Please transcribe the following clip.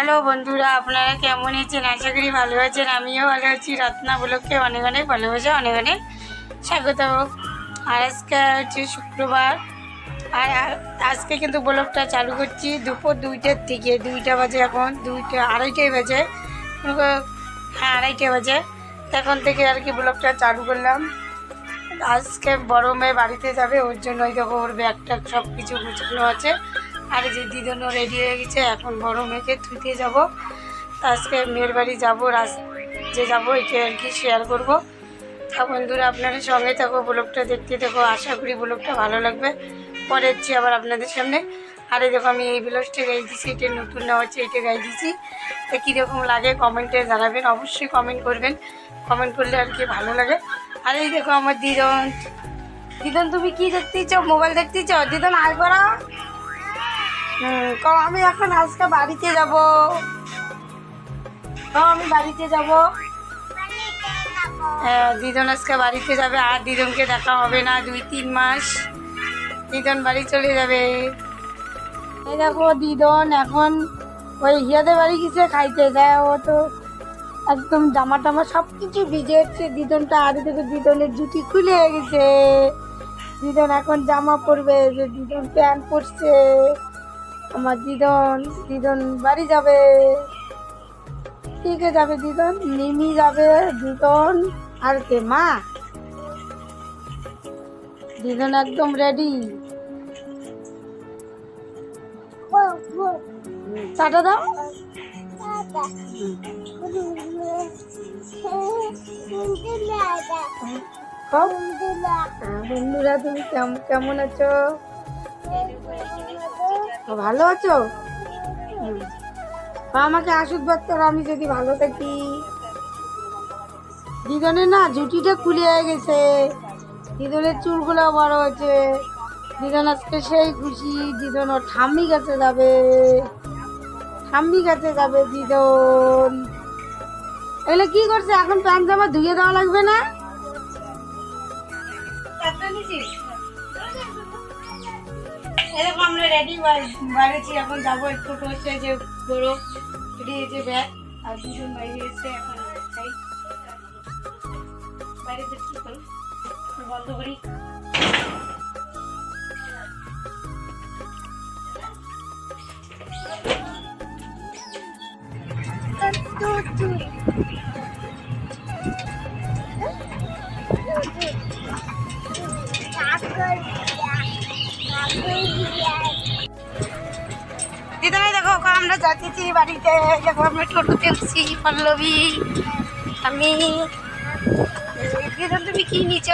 Hello বন্ধুরা, আপনারা কেমন আছেন? আশা করি ভালো আছেন, আমিও ভালো আছি। রত্না ব্লগকে অনেক অনেক ভালোবাসা, অনেক অনেক স্বাগত আর আজকে হচ্ছে শুক্রবার, আর আজকে কিন্তু ব্লগটা চালু করছি দুপুর দুইটার থেকে দুইটা বাজে এখন, দুইটা আড়াইটাই বাজে। হ্যাঁ আড়াইটা বাজে। তখন থেকে আর কি ব্লগটা চালু করলাম। আজকে বড় মেয়ে বাড়িতে যাবে, ওর জন্য ওই দেখো ওর ব্যাগটা সব কিছু গুছানো আছে। আর যে দিদনও রেডি হয়ে গেছে, এখন বড় মেয়েকে থুতে যাব। আজকে মেয়ের বাড়ি যাব যে যাব এটা আর কি শেয়ার করব। তা বন্ধুরা, আপনারা সঙ্গে থাকো ব্লগটা দেখতে দেখো আশা করি ব্লগটা ভালো লাগবে। পরে হচ্ছে আবার আপনাদের সামনে। আরে দেখো, আমি এই ব্লাউজটা গাই দিছি, এটা নতুন নেওয়া হচ্ছে এটা গাই দিছি। তা কীরকম লাগে কমেন্টে জানাবেন, অবশ্যই কমেন্ট করবেন। কমেন্ট করলে আর কি ভালো লাগে। আর এই দেখো, আমার দিদন। দিদন, তুমি কি দেখতেছ মোবাইল দেখতেছ দিদন, আয় করা হুম আমি এখন আজকে বাড়িতে যাব। আমি বাড়িতে যাব? হ্যাঁ দিদন আজকে বাড়িতে যাবে, আর দিদনকে দেখা হবে না দুই, তিন মাস। দিদন বাড়ি চলে যাবে। এই দেখো, দিদন এখন ওই হিয়াদের বাড়ি কিছু খাইতে যায়। ও তো একদম জামা টামা সব কিছু ভিজে হচ্ছে দিদনটা আর দেখো দিদনের জুটি খুলে গেছে। দিদন এখন জামা পরবে, যে দিদন প্যান্ট পরছে। আমার দিদন দিদন বাড়ি যাবে। ঠিক যাবে দিদন? নিমি যাবে দিদন আর কে? মা। দিদন একদম রেডি চাটা দাও। বন্ধুরা, তুমি কেমন আছো? ভালো আছো। আমাকে আশীর্বাদ করো আমি যদি ভালো থাকি। দিদনের না জুটিটা খুলে গেছে। দিদনের চুলগুলো বড় হয়েছে। দিদন আজকে সেই খুশি দিদন ওর ঠাম্মি কাছে যাবে। ঠাম্মি কাছে যাবে দিদন এগুলো কি করছে? এখন প্যান্ট জামা ধুয়ে দেওয়া লাগবে না? রেডি বাড়িছি, এখন যাব একটু হচ্ছে যে বড় বেরিয়েছে ব্যাগ, আর দুজন বাইরে এসে এখন যাই বাইরে কি করো বন্ধ করি। দিদাই দেখো আমরা যাচ্ছি বাড়িতে দেখো আমরা টোটোতে পল্লবী আমি। তুমি কি নিচ?